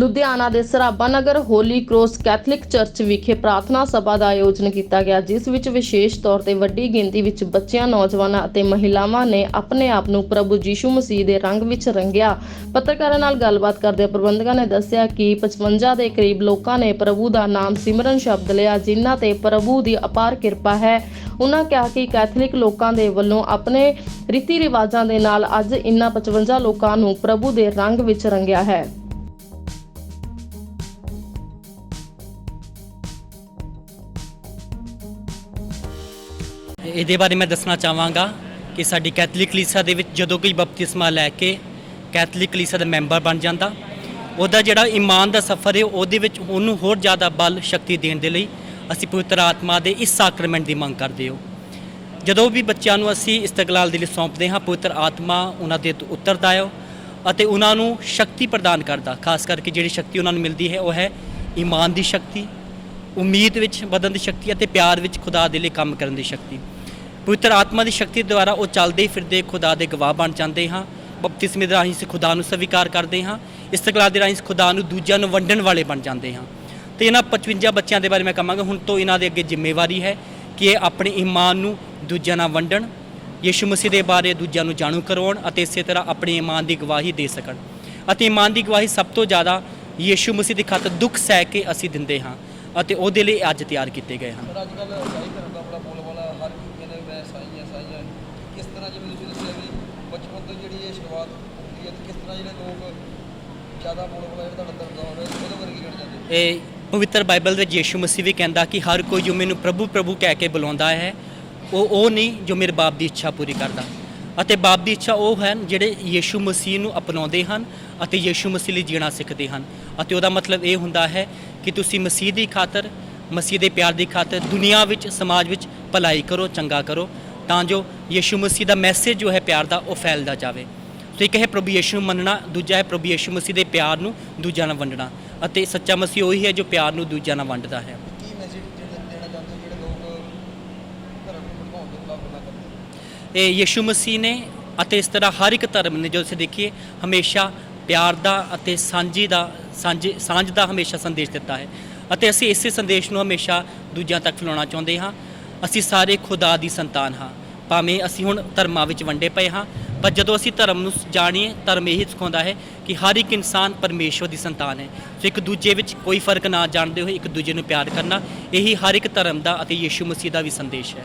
ਲੁਧਿਆਣਾ ਦੇ Sarabha Nagar holy cross catholic church ਵਿਖੇ ਪ੍ਰਾਰਥਨਾ ਸਭਾ ਦਾ ਆਯੋਜਨ ਕੀਤਾ ਗਿਆ, ਜਿਸ ਵਿੱਚ ਵਿਸ਼ੇਸ਼ ਤੌਰ ਤੇ ਵੱਡੀ ਗਿਣਤੀ ਵਿੱਚ ਬੱਚਿਆਂ, ਨੌਜਵਾਨਾਂ ਅਤੇ ਮਹਿਲਾਵਾਂ ਨੇ ਆਪਣੇ ਆਪ ਨੂੰ ਪ੍ਰਭੂ ਯੀਸ਼ੂ ਮਸੀਹ ਦੇ ਰੰਗ ਵਿੱਚ ਰੰਗਿਆ। ਪੱਤਰਕਾਰਾਂ ਨਾਲ ਗੱਲਬਾਤ ਕਰਦੇ ਪ੍ਰਬੰਧਕਾਂ ਨੇ ਦੱਸਿਆ ਕਿ 55 ਦੇ ਕਰੀਬ ਲੋਕਾਂ ਨੇ ਪ੍ਰਭੂ ਦਾ ਨਾਮ ਸਿਮਰਨ ਸ਼ਬਦ ਲਿਆ, ਜਿਨ੍ਹਾਂ ਤੇ ਪ੍ਰਭੂ ਦੀ ਅਪਾਰ ਕਿਰਪਾ ਹੈ। ਉਹਨਾਂ ਕਿਹਾ ਕਿ ਕੈਥੋਲਿਕ ਲੋਕਾਂ ਦੇ ਵੱਲੋਂ ਆਪਣੇ ਰੀਤੀ ਰਿਵਾਜਾਂ ਦੇ ਨਾਲ ਅੱਜ ਇਨ੍ਹਾਂ 55 ਲੋਕਾਂ ਨੂੰ ਪ੍ਰਭੂ ਦੇ ਰੰਗ ਵਿੱਚ ਰੰਗਿਆ ਹੈ। ਇਹਦੇ ਬਾਰੇ ਮੈਂ ਦੱਸਣਾ ਚਾਹਾਂਗਾ ਕਿ ਸਾਡੀ ਕੈਥੋਲਿਕ ਕਲੀਸਾ ਦੇ ਵਿੱਚ ਜਦੋਂ ਕੋਈ ਬਪਤਿਸਮਾ ਲੈ ਕੇ ਕੈਥੋਲਿਕ ਕਲੀਸਾ ਦਾ ਮੈਂਬਰ ਬਣ ਜਾਂਦਾ, ਉਹਦਾ ਜਿਹੜਾ ਇਮਾਨ ਦਾ ਸਫ਼ਰ ਹੈ, ਉਹਦੇ ਵਿੱਚ ਉਹਨੂੰ ਹੋਰ ਜ਼ਿਆਦਾ ਬਲ, ਸ਼ਕਤੀ ਦੇਣ ਦੇ ਲਈ ਅਸੀਂ ਪਵਿੱਤਰ ਆਤਮਾ ਦੇ ਇਸ ਸਾਕਰਮੈਂਟ ਦੀ ਮੰਗ ਕਰਦੇ ਹੋ। ਜਦੋਂ ਵੀ ਬੱਚਿਆਂ ਨੂੰ ਅਸੀਂ ਇਸਤਗਲਾਲ ਦੇ ਲਈ ਸੌਂਪਦੇ ਹਾਂ, ਪਵਿੱਤਰ ਆਤਮਾ ਉਹਨਾਂ ਦੇ ਤੋਂ ਉਤਰਦਾ ਹੈ ਅਤੇ ਉਹਨਾਂ ਨੂੰ ਸ਼ਕਤੀ ਪ੍ਰਦਾਨ ਕਰਦਾ, ਖਾਸ ਕਰਕੇ ਜਿਹੜੀ ਸ਼ਕਤੀ ਉਹਨਾਂ ਨੂੰ ਮਿਲਦੀ ਹੈ, ਉਹ ਹੈ ਈਮਾਨ ਦੀ ਸ਼ਕਤੀ। ਉਮੀਦ ਵਿੱਚ ਵਧਣ ਦੀ ਸ਼ਕਤੀ ਅਤੇ ਪਿਆਰ ਵਿੱਚ ਖੁਦਾ ਦੇ ਲਈ ਕੰਮ ਕਰਨ ਦੀ ਸ਼ਕਤੀ। ਪਵਿੱਤਰ ਆਤਮਾ ਦੀ ਸ਼ਕਤੀ ਦੁਆਰਾ ਉਹ ਚੱਲਦੇ ਫਿਰਦੇ ਖੁਦਾ ਦੇ ਗਵਾਹ ਬਣ ਜਾਂਦੇ ਹਾਂ। ਬਪਤਿਸਮੇ ਦੇ ਰਾਹੀਂ ਅਸੀਂ ਖੁਦਾ ਨੂੰ ਸਵੀਕਾਰ ਕਰਦੇ ਹਾਂ। ਇਸਤਗਲਾਲ ਦੇ ਰਾਹੀਂ ਖੁਦਾ ਨੂੰ ਦੂਜਿਆਂ ਨੂੰ ਵੰਡਣ ਵਾਲੇ ਬਣ ਜਾਂਦੇ ਹਾਂ। ਤੇ ਇਹਨਾਂ 55 ਬੱਚਿਆਂ ਦੇ ਬਾਰੇ ਮੈਂ ਕਹਾਂਗਾ, ਹੁਣ ਤੋਂ ਇਹਨਾਂ ਦੇ ਅੱਗੇ ਜ਼ਿੰਮੇਵਾਰੀ ਹੈ ਕਿ ਇਹ ਆਪਣੇ ਈਮਾਨ ਨੂੰ ਦੂਜਿਆਂ ਨਾਲ ਵੰਡਣ, ਯਿਸੂ ਮਸੀਹ ਦੇ ਬਾਰੇ ਦੂਜਿਆਂ ਨੂੰ ਜਾਣੂ ਕਰਵਾਉਣ ਅਤੇ ਇਸੇ ਤਰ੍ਹਾਂ ਆਪਣੇ ਈਮਾਨ ਦੀ ਗਵਾਹੀ ਦੇ ਸਕਣ। ਅਤੇ ਈਮਾਨ ਦੀ ਗਵਾਹੀ ਸਭ ਤੋਂ ਜ਼ਿਆਦਾ ਯਿਸੂ ਮਸੀਹ ਦੀ ਖਾਤਰ ਦੁੱਖ ਸਹਿ ਕੇ ਅਸੀਂ ਦਿੰਦੇ ਹਾਂ। ਅਤੇ ਉਹਦੇ ਲਈ ਅੱਜ ਤਿਆਰ ਕੀਤੇ ਗਏ ਹਨ। ਪਰ ਅੱਜ ਕੱਲ੍ਹ ਇਸਾਈ ਧਰਮ ਦਾ ਬੜਾ ਬੋਲਬਾਲਾ ਹਰ ਕੋਈ ਕਹਿੰਦਾ ਵੀ ਮੈਂ ਇਸਾਈ ਹਾਂ ਇਸਾਈ ਹਾਂ ਕਿਸ ਤਰ੍ਹਾਂ ਜਿਵੇਂ ਤੁਸੀਂ ਦੱਸਿਆ ਵੀ ਬਚਪਨ ਤੋਂ ਜਿਹੜੀ ਇਹ ਸ਼ੁਰੂਆਤ ਹੁੰਦੀ ਹੈ ਤੇ ਕਿਸ ਤਰ੍ਹਾਂ ਜਿਹੜੇ ਲੋਕ ਜ਼ਿਆਦਾ ਬੋਲਬਾਲਾ ਜਿਹੜਾ ਤੁਹਾਡਾ ਧਰਮ ਦਾ ਹੋਵੇ ਉਹਦੇ ਵਰਗੀ ਜਣ ਜਾਂਦੇ ਇਹ ਪਵਿੱਤਰ ਬਾਈਬਲ ਵਿੱਚ ਯਿਸੂ ਮਸੀਹ ਵੀ ਕਹਿੰਦਾ ਕਿ ਹਰ ਕੋਈ ਜੋ ਮੈਨੂੰ ਪ੍ਰਭੂ ਪ੍ਰਭੂ ਕਹਿ ਕੇ ਬੁਲਾਉਂਦਾ ਹੈ ਉਹ ਉਹ ਨਹੀਂ ਜੋ ਮੇਰੇ ਬਾਪ ਦੀ ਇੱਛਾ ਪੂਰੀ ਕਰਦਾ। ਅਤੇ ਬਾਪ ਦੀ ਇੱਛਾ ਉਹ ਹਨ ਜਿਹੜੇ ਯਿਸੂ ਮਸੀਹ ਨੂੰ ਅਪਣਾਉਂਦੇ ਹਨ ਅਤੇ ਯਿਸੂ ਮਸੀਹ ਲਈ ਜੀਣਾ ਸਿੱਖਦੇ ਹਨ। ਅਤੇ ਉਹਦਾ ਮਤਲਬ ਇਹ ਹੁੰਦਾ ਹੈ ਕਿ ਤੁਸੀਂ ਮਸੀਹ ਦੀ ਖਾਤਰ ਮਸੀਹ ਦੇ ਪਿਆਰ ਦੀ ਖਾਤਰ ਦੁਨੀਆ ਵਿੱਚ ਸਮਾਜ ਵਿੱਚ ਭਲਾਈ ਕਰੋ ਚੰਗਾ ਕਰੋ ਤਾਂ ਜੋ ਯਿਸੂ ਮਸੀਹ ਦਾ ਮੈਸੇਜ ਜੋ ਹੈ ਪਿਆਰ ਦਾ ਉਹ ਫੈਲਦਾ ਜਾਵੇ। ਸੋ ਇੱਕ ਹੈ ਪ੍ਰਭੂ ਯਿਸੂ ਨੂੰ ਮੰਨਣਾ ਦੂਜਾ ਹੈ ਪ੍ਰਭੂ ਯਿਸੂ ਮਸੀਹ ਦੇ ਪਿਆਰ ਨੂੰ ਦੂਜਿਆਂ ਨਾਲ ਵੰਡਣਾ। ਅਤੇ ਸੱਚਾ ਮਸੀਹ ਉਹੀ ਹੈ ਜੋ ਪਿਆਰ ਨੂੰ ਦੂਜਿਆਂ ਨਾਲ ਵੰਡਦਾ ਹੈ। ਕੀ ਮੈਸੇਜ ਦੇਣਾ ਚਾਹੁੰਦੇ ਹੋ ਜਿਹੜੇ ਲੋਕ ਧਰਮ ਨੂੰ ਭੜਕਾਉਣ ਦੇ ਖਿਲਾਫ ਗੱਲਾਂ ਕਰਦੇ ਇਹ ਯਿਸੂ ਮਸੀਹ ਨੇ ਅਤੇ ਇਸ ਤਰ੍ਹਾਂ ਹਰ ਇੱਕ ਧਰਮ ਨੇ ਜੋ ਅਸੀਂ ਦੇਖੀਏ ਹਮੇਸ਼ਾ ਪਿਆਰ ਦਾ ਅਤੇ ਸਾਂਝੀ ਦਾ, ਸਾਂਝੇ, ਸਾਂਝ ਦਾ ਹਮੇਸ਼ਾ ਸੰਦੇਸ਼ ਦਿੱਤਾ ਹੈ। ਅਤੇ ਅਸੀਂ ਇਸੇ ਸੰਦੇਸ਼ ਨੂੰ ਹਮੇਸ਼ਾ ਦੂਜਿਆਂ ਤੱਕ ਫੈਲਾਉਣਾ ਚਾਹੁੰਦੇ ਹਾਂ। ਅਸੀਂ ਸਾਰੇ ਖੁਦਾ ਦੀ ਸੰਤਾਨ ਹਾਂ। ਭਾਵੇਂ ਅਸੀਂ ਹੁਣ ਧਰਮਾਂ ਵਿੱਚ ਵੰਡੇ ਪਏ ਹਾਂ, ਪਰ ਜਦੋਂ ਅਸੀਂ ਧਰਮ ਨੂੰ ਜਾਣੀਏ, ਧਰਮ ਇਹੀ ਸਿਖਾਉਂਦਾ ਹੈ ਕਿ ਹਰ ਇੱਕ ਇਨਸਾਨ ਪਰਮੇਸ਼ਵਰ ਦੀ ਸੰਤਾਨ ਹੈ। ਸੋ ਇੱਕ ਦੂਜੇ ਵਿੱਚ ਕੋਈ ਫ਼ਰਕ ਨਾ ਜਾਣਦੇ ਹੋਏ ਇੱਕ ਦੂਜੇ ਨੂੰ ਪਿਆਰ ਕਰਨਾ, ਇਹੀ ਹਰ ਇੱਕ ਧਰਮ ਦਾ ਅਤੇ ਯਿਸੂ ਮਸੀਹ ਦਾ ਵੀ ਸੰਦੇਸ਼ ਹੈ।